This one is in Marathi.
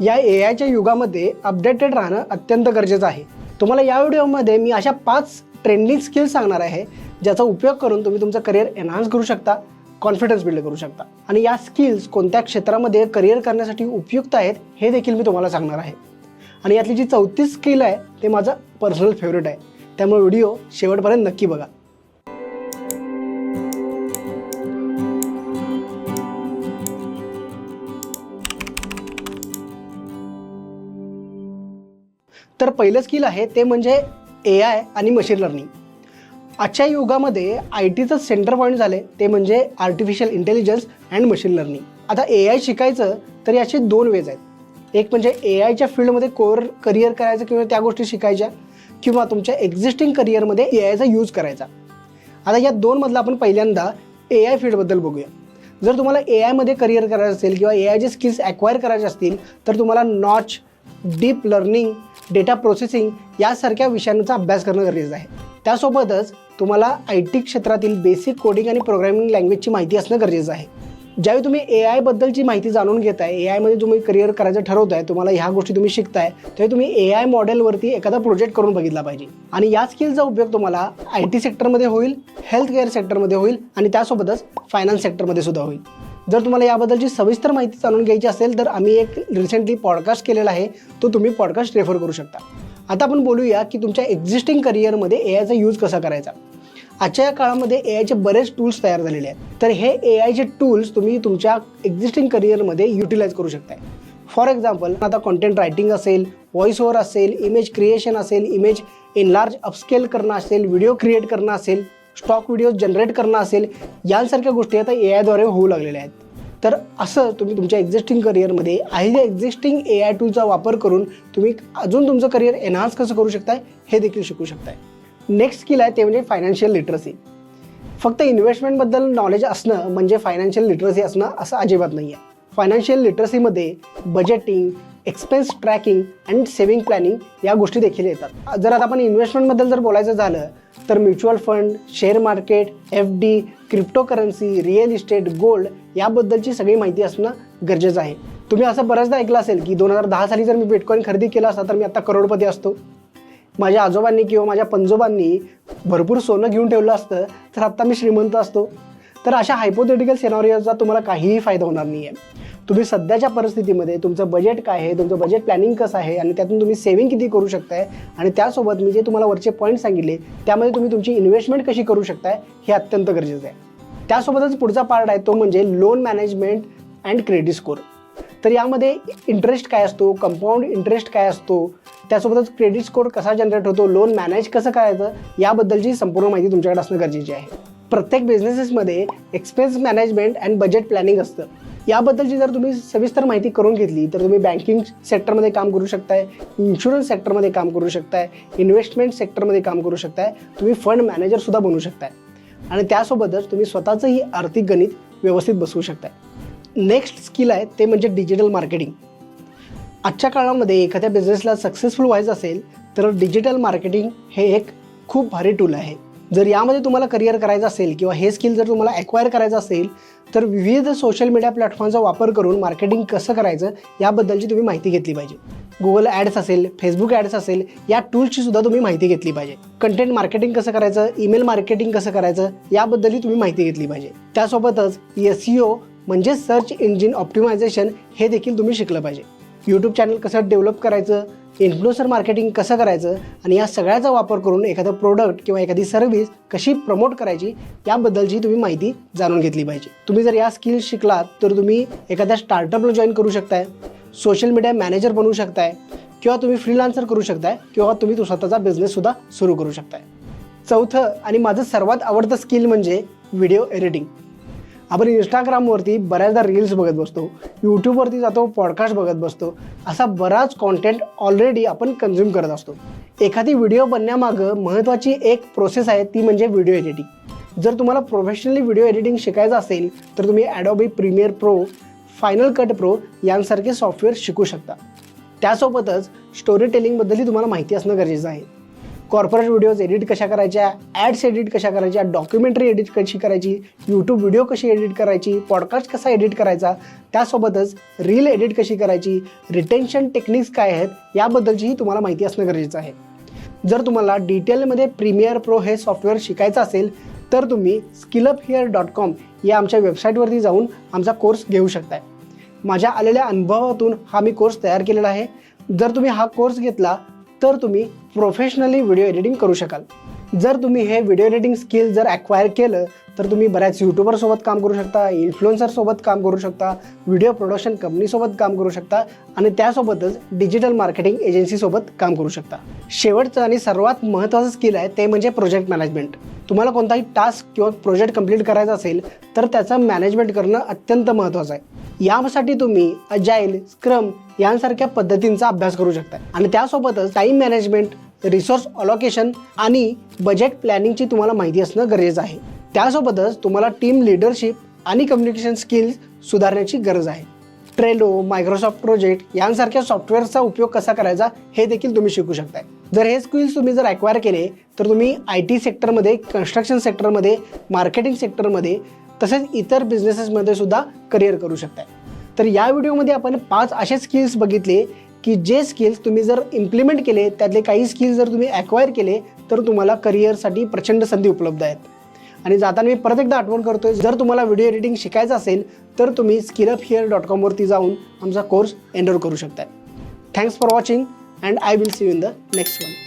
या ए आयच्या युगामध्ये अपडेटेड राहणं अत्यंत गरजेचं आहे. तुम्हाला या व्हिडिओमध्ये मी अशा पाच ट्रेंडिंग स्किल्स सांगणार आहे ज्याचा उपयोग करून तुम्ही तुमचं करिअर एनहान्स करू शकता कॉन्फिडन्स बिल्ड करू शकता. आणि या स्किल्स कोणत्या क्षेत्रामध्ये करिअर करण्यासाठी उपयुक्त आहेत हे देखील मी तुम्हाला सांगणार आहे. आणि यातली जी चौतीस स्किल आहे ते माझं पर्सनल फेवरेट आहे. त्यामुळे व्हिडिओ शेवटपर्यंत नक्की बघा. तर पहिलं स्किल आहे ते म्हणजे ए आय आणि मशीन लर्निंग आजच्या युगामध्ये आय टीचं सेंटर पॉईंट झाले ते म्हणजे artificial intelligence and machine learning आता ए आय शिकायचं तर याचे दोन वेज आहेत. एक म्हणजे ए आयच्या फील्डमध्ये कोर करिअर करायचं किंवा त्या गोष्टी शिकायच्या किंवा तुमच्या एक्झिस्टिंग करिअरमध्ये ए आयचा यूज करायचा. आता या दोनमधला आपण पहिल्यांदा ए आय फील्डबद्दल बघूया. जर तुम्हाला ए आयमध्ये करिअर करायचं असेल किंवा ए आयचे स्किल्स ॲक्वायर करायचे असतील तर तुम्हाला नॉच डीप लर्निंग डेटा प्रोसेसिंग यासारख्या विषयांचा अभ्यास करणं गरजेचं आहे. त्यासोबतच तुम्हाला आय टी क्षेत्रातील बेसिक कोडिंग आणि प्रोग्रामिंग लँग्वेजची माहिती असणं गरजेचं आहे. ज्यावेळी तुम्ही ए आयबद्दलची माहिती जाणून घेताय ए आयमध्ये तुम्ही करिअर करायचं ठरवताय तुम्हाला ह्या गोष्टी तुम्ही शिकताय त्यावेळी तुम्ही ए आय मॉडेलवरती एखादा प्रोजेक्ट करून बघितला पाहिजे. आणि या स्किलचा उपयोग तुम्हाला आय टी सेक्टरमध्ये होईल हेल्थ केअर सेक्टरमध्ये होईल आणि त्यासोबतच फायनान्स सेक्टरमध्ये सुद्धा होईल. जर तुम्हाला याबद्दलची सविस्तर माहिती जाणून घ्यायची असेल तर आम्ही एक रिसेंटली पॉडकास्ट केलेला आहे. तो तुम्ही पॉडकास्ट रेफर करू शकता. आता आपण बोलूया की तुमच्या एक्झिस्टिंग करिअरमध्ये ए आयचा यूज कसा करायचा? आजच्या या काळामध्ये ए आयचे बरेच टूल्स तयार झालेले आहेत. तर हे ए आयचे टूल्स तुम्ही तुमच्या एक्झिस्टिंग करिअरमध्ये युटिलाइज करू शकताय. फॉर एक्झाम्पल आता कॉन्टेंट रायटिंग असेल व्हॉइस ओव्हर असेल इमेज क्रिएशन असेल इमेज इनलार्ज अपस्केल करणं असेल व्हिडिओ क्रिएट करणं असेल स्टॉक व्हिडिओ जनरेट करणं असेल यांसारख्या गोष्टी आता ए आयद्वारे होऊ लागलेल्या आहेत. तर असं तुम्ही तुमच्या एक्झिस्टिंग करिअरमध्ये आहे जे एक्झिस्टिंग ए आय टूलचा वापर करून तुम्ही अजून तुमचं करिअर एनहान्स कसं करू शकताय हे देखील शिकू शकताय. नेक्स्ट स्किल आहे ते म्हणजे फायनान्शियल लिटरसी फक्त इन्व्हेस्टमेंटबद्दल नॉलेज असणं म्हणजे फायनान्शियल लिटरसी असणं असं अजिबात नाही आहे financial लिटरसीमध्ये budgeting expense tracking and saving planning या गोष्टी देखील येतात. जर आता आपण इन्व्हेस्टमेंटबद्दल जर बोलायचं झालं तर mutual fund share market F D cryptocurrency real estate gold याबद्दलची सगळी माहिती असणं गरजेचं आहे. तुम्ही असं बऱ्याचदा ऐकलं असेल की दोन हजार दहा साली जर मी बिटकॉईन खरेदी केला असता तर मी आता करोडपती असतो. माझ्या आजोबांनी किंवा माझ्या पंजोबांनी भरपूर सोनं घेऊन ठेवलं असतं तर आत्ता मी श्रीमंत असतो. तर अशा हायपोथेटिकल सेनारिओचा तुम्हाला काहीही फायदा होणार नाही आहे तुम्ही सध्याच्या परिस्थितीमध्ये तुमचं बजेट काय आहे तुमचं बजेट प्लॅनिंग कसं आहे आणि त्यातून तुम्ही सेव्हिंग किती करू शकताय? आणि त्यासोबत मी जे तुम्हाला वरचे पॉईंट सांगितले त्यामध्ये तुम्ही तुमची इन्व्हेस्टमेंट कशी करू शकताय हे अत्यंत गरजेचं आहे. त्यासोबतच पुढचा पार्ट आहे तो म्हणजे loan management and credit score तर यामध्ये इंटरेस्ट काय असतो कंपाऊंड इंटरेस्ट काय असतो त्यासोबतच क्रेडिट स्कोर कसा जनरेट होतो लोन मॅनेज कसं करायचं याबद्दलची संपूर्ण माहिती तुमच्याकडे असणं गरजेची आहे. प्रत्येक बिझनेसेसमध्ये expense management and budget planning असतं. याबद्दलची जर तुम्ही सविस्तर माहिती करून घेतली तर तुम्ही बँकिंग सेक्टरमध्ये काम करू शकताय इन्शुरन्स सेक्टरमध्ये काम करू शकताय इन्व्हेस्टमेंट सेक्टरमध्ये काम करू शकताय तुम्ही फंड मॅनेजरसुद्धा बनू शकताय. आणि त्यासोबतच तुम्ही स्वतःचंही आर्थिक गणित व्यवस्थित बसवू शकताय. नेक्स्ट स्किल आहे ते म्हणजे डिजिटल मार्केटिंग आजच्या काळामध्ये एखाद्या बिझनेसला सक्सेसफुल व्हायचं असेल तर डिजिटल मार्केटिंग हे एक खूप भारी टूल आहे. जर यामध्ये तुम्हाला करिअर करायचं असेल किंवा हे स्किल जर तुम्हाला ॲक्वायर करायचं असेल तर विविध सोशल मीडिया प्लॅटफॉर्मचा वापर करून मार्केटिंग कसं करायचं याबद्दलची तुम्ही माहिती घेतली पाहिजे. गुगल ॲड्स असेल फेसबुक ॲड्स असेल या टूल्सची सुद्धा तुम्ही माहिती घेतली पाहिजे. कंटेंट मार्केटिंग कसं करायचं ईमेल मार्केटिंग कसं करायचं याबद्दलही तुम्ही माहिती घेतली पाहिजे. त्यासोबतच एस म्हणजे सर्च इंजिन ऑप्टिमायझेशन हे देखील तुम्ही शिकलं पाहिजे. यूट्यूब चॅनल कसं डेव्हलप करायचं इन्फ्लुएन्सर मार्केटिंग कसं करायचं आणि या सगळ्याचा वापर करून एखादं प्रोडक्ट किंवा एखादी सर्व्हिस कशी प्रमोट करायची याबद्दलची तुम्ही माहिती जाणून घेतली पाहिजे. तुम्ही जर या स्किल्स शिकलात तर तुम्ही एखाद्या स्टार्टअपला जॉईन करू शकताय सोशल मीडिया मॅनेजर बनवू शकताय किंवा तुम्ही फ्रीलान्सर करू शकताय किंवा तुम्ही तो स्वतःचा बिझनेससुद्धा सुरू करू शकताय. चौथं आणि माझं सर्वात आवडतं स्किल म्हणजे व्हिडिओ एडिटिंग आपण इंस्टाग्रामवरती बऱ्याचदा रील्स बघत बसतो. यूट्यूबवरती जातो पॉडकास्ट बघत बसतो. असा बराच कॉन्टेंट ऑलरेडी आपण कन्झ्युम करत असतो. एखादी व्हिडिओ बनण्यामागं महत्त्वाची एक प्रोसेस आहे ती म्हणजे व्हिडिओ एडिटिंग जर तुम्हाला प्रोफेशनली व्हिडिओ एडिटिंग शिकायचं असेल तर तुम्ही Adobe Premiere Pro Final Cut Pro यांसारखे सॉफ्टवेअर शिकू शकता. त्यासोबतच स्टोरी टेलिंगबद्दलही तुम्हाला माहिती असणं गरजेचं आहे. कॉर्पोरेट व्हिडिओज एडिट कशा करायच्या ॲड्स एडिट कशा करायच्या डॉक्युमेंटरी एडिट कशी करायची यूट्यूब व्हिडिओ कशी एडिट करायची पॉडकास्ट कसा एडिट करायचा त्यासोबतच रील एडिट कशी करायची रिटेन्शन टेक्निक्स काय आहेत याबद्दलचीही तुम्हाला माहिती असणं गरजेचं आहे. जर तुम्हाला डिटेलमध्ये प्रीमियर प्रो हे सॉफ्टवेअर शिकायचं असेल तर तुम्ही स्किलअप हिअर डॉट कॉम या आमच्या वेबसाईटवरती जाऊन आमचा कोर्स घेऊ शकताय. माझ्या आलेल्या अनुभवातून हा मी कोर्स तयार केलेला आहे. जर तुम्ही हा कोर्स घेतला तर तुम्ही प्रोफेशनली व्हिडिओ एडिटिंग करू शकाल. जर तुम्ही हे व्हिडिओ एडिटिंग स्किल जर ॲक्वायर केलं तर तुम्ही बऱ्याच यूट्यूबरसोबत काम करू शकता इन्फ्लुएन्सरसोबत काम करू शकता व्हिडिओ प्रोडक्शन कंपनीसोबत काम करू शकता आणि त्यासोबतच डिजिटल मार्केटिंग एजन्सीसोबत काम करू शकता. शेवटचं आणि सर्वात महत्त्वाचं स्किल आहे ते म्हणजे प्रोजेक्ट मॅनेजमेंट तुम्हाला कोणताही टास्क किंवा प्रोजेक्ट कंप्लीट करायचा असेल तर त्याचं मॅनेजमेंट करणं अत्यंत महत्त्वाचं आहे. यासाठी तुम्ही अजाईल स्क्रम यांसारख्या पद्धतींचा अभ्यास करू शकता. आणि त्यासोबतच टाईम मॅनेजमेंट रिसोर्स अलोकेशन आणि बजेट प्लॅनिंगची तुम्हाला माहिती असणं गरजेचं आहे. त्यासोबतच तुम्हाला टीम लिडरशिप आणि कम्युनिकेशन स्किल्स सुधारण्याची गरज आहे. ट्रेलो मायक्रोसॉफ्ट प्रोजेक्ट यांसारख्या सॉफ्टवेअरचा उपयोग कसा करायचा हे देखील तुम्ही शिकू शकताय. जर हे स्किल्स तुम्ही जर ॲक्वायर केले तर तुम्ही आय टी सेक्टरमध्ये कन्स्ट्रक्शन सेक्टरमध्ये मार्केटिंग सेक्टरमध्ये तसेच इतर बिझनेसेसमध्ये सुद्धा करिअर करू शकताय. तर या व्हिडिओमध्ये आपण पाच असे स्किल्स बघितले की जे स्किल्स तुम्ही जर इम्प्लिमेंट केले त्यातले काही स्किल्स जर तुम्ही ॲक्वायर केले तर तुम्हाला करिअरसाठी प्रचंड संधी उपलब्ध आहेत. आणि जाताना मी परत एकदा आठवण करतोय जर तुम्हाला व्हिडिओ एडिटिंग शिकायचं असेल तर तुम्ही स्किलअप हिअर डॉट कॉमवरती जाऊन आमचा कोर्स एनरोल करू शकता thanks for watching and I will see you in the next one